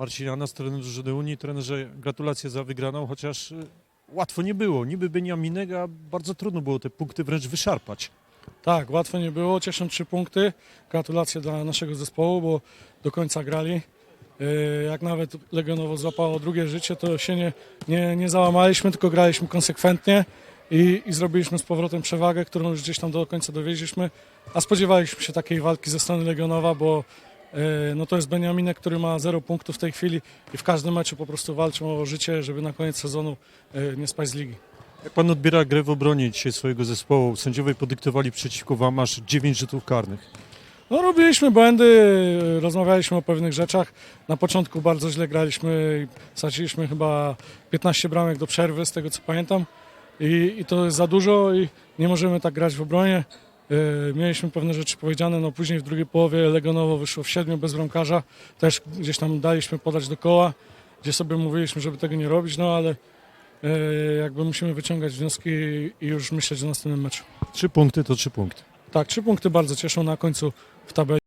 Marcin Anas, trener drużyny Unii. Trenerze, gratulacje za wygraną, chociaż y, łatwo nie było. Niby Beniaminek, a bardzo trudno było te punkty wręcz wyszarpać. Tak, łatwo nie było. Cieszą trzy punkty. Gratulacje dla naszego zespołu, bo do końca grali. Yy, Jak nawet Legionowo złapało drugie życie, to się nie, nie, nie załamaliśmy, tylko graliśmy konsekwentnie i, i zrobiliśmy z powrotem przewagę, którą już gdzieś tam do końca dowieźliśmy. A spodziewaliśmy się takiej walki ze strony Legionowa, bo no to jest Beniaminek, który ma zero punktów w tej chwili i w każdym meczu po prostu walczą o życie, żeby na koniec sezonu yy, nie spaść z ligi. Jak pan odbiera grę w obronie dzisiaj swojego zespołu? Sędziowie podyktowali przeciwko wam aż 9 rzutów karnych. No, robiliśmy błędy, rozmawialiśmy o pewnych rzeczach. Na początku bardzo źle graliśmy, i straciliśmy chyba 15 bramek do przerwy, z tego co pamiętam. I, I to jest za dużo i nie możemy tak grać w obronie. Yy, Mieliśmy pewne rzeczy powiedziane, no później w drugiej połowie Legonowo wyszło w siedmiu bez bramkarza. Też gdzieś tam daliśmy podać do koła, gdzie sobie mówiliśmy, żeby tego nie robić, no ale yy, jakby musimy wyciągać wnioski i już myśleć o następnym meczu. Trzy punkty to trzy punkty. Tak, trzy punkty bardzo cieszą na końcu w tabeli.